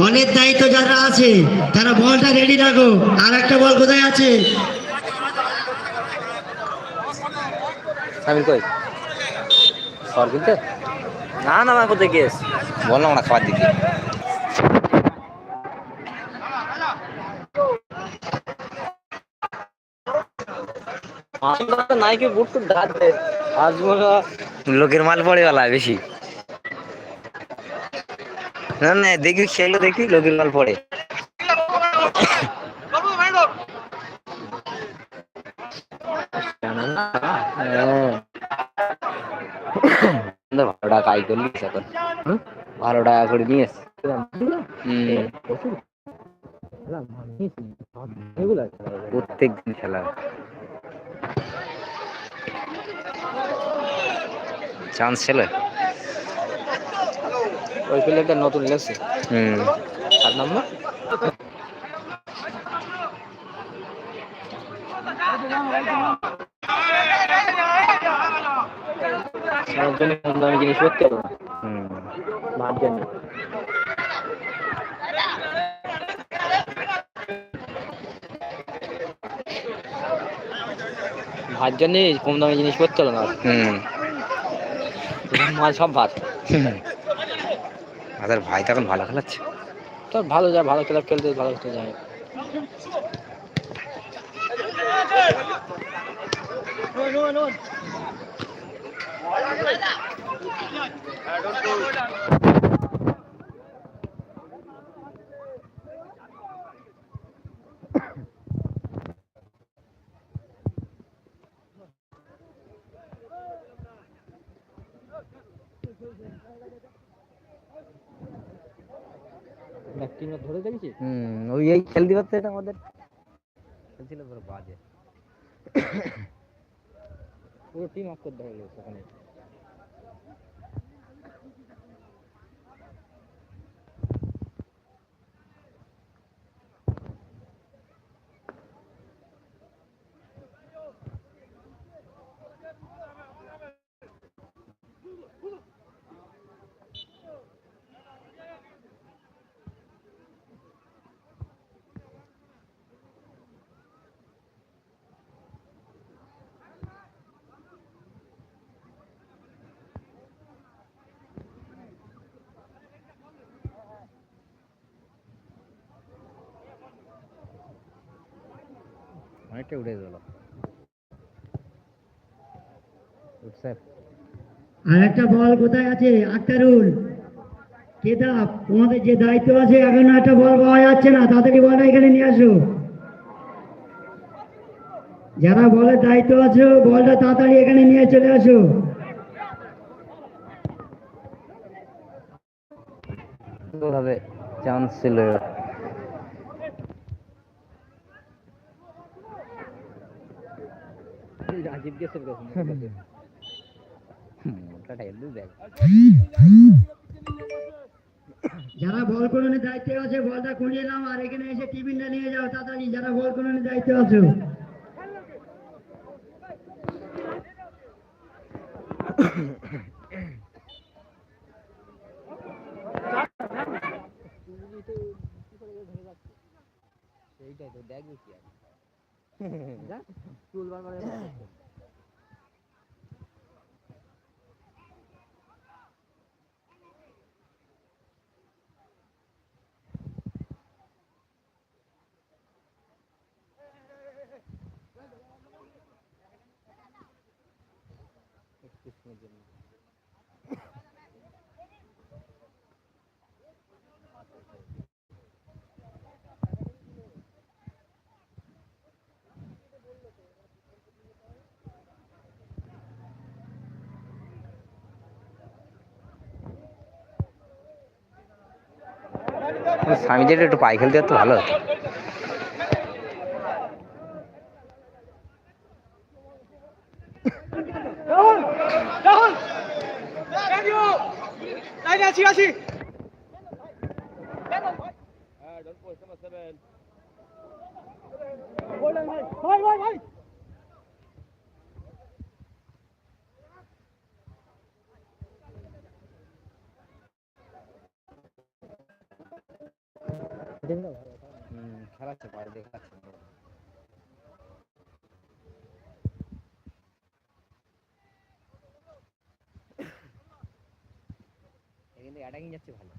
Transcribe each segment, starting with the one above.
বলের দায়িত্ব যারা আছে তারা বলটা রেডি রাখো। আর একটা বল কোথায় আছে? সামিল কই? সর কিনতে? না না আমার কোথায় গিয়েছ? বললাম না খাবার দিকে নাইকে বুট টুট ঢালতে আজ মনে লোকের মাল পড়ে গেল বেশি। না না দেখবি খেলো দেখবি লোকের মাল পড়ে। হ্যাঁ। ভালো টাকা আয় করলি এখন। ভালো টাকা করে নিয়ে এসছে। প্রত্যেক দিন খেলা। চান্স ছিল। ওই প্লেয়ারটা নতুন লেগছে। হুম। সাত নম্বর দামি জিনিস করতে হুম জন্য কম দামি জিনিস করতে হবে না? হুম। মাল সব ভাত আমাদের ভাই তখন ভালো খেলাচ্ছে। তোর ভালো যায় ভালো খেলা খেলতে ভালো খেলতে যায় টিম ধরে দেখেছিস? হুম ওই এই খেলতে পারতে এটা আমাদের। খেলছিল পুরো বাজে। পুরো টিম অফ করতে হলো সেখানে অনেকটা উঠে গেল। আর একটা বল কোথায় আছে? আক্তারুল। কেতাব তোমাদের যে দায়িত্ব আছে এখন একটা বল পাওয়া যাচ্ছে না। তাড়াতাড়ি বলটা এখানে নিয়ে আসো। যারা বলের দায়িত্ব আছে বলটা তাড়াতাড়ি এখানে নিয়ে চলে আসো। ভাবে চান্স ছিল। রাজীব গেছে যারা বল করণের দায়িত্বে আছে বলটা কুড়িয়ে নাও আর এখানে এসে টিফিনটা নিয়ে যাও তাড়াতাড়ি। যারা বল করণের দায়িত্বে আছো। সেইটাই তো দেখবে কি আর। স্বামী যেটা একটু পাই খেলতে তো ভালো হতো। Aynen Yasin Yasin. Don't push, come on, seven. Hold on, hold on, hold on. দেখল ভালো হুম খেলাচ্ছে পারে দেখাচ্ছে কিন্তু অ্যাটাকিং যাচ্ছে ভালো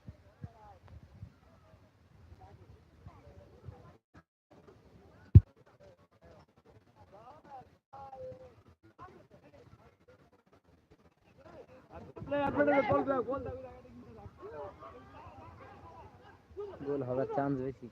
গোল হওয়ার চান্স বেশি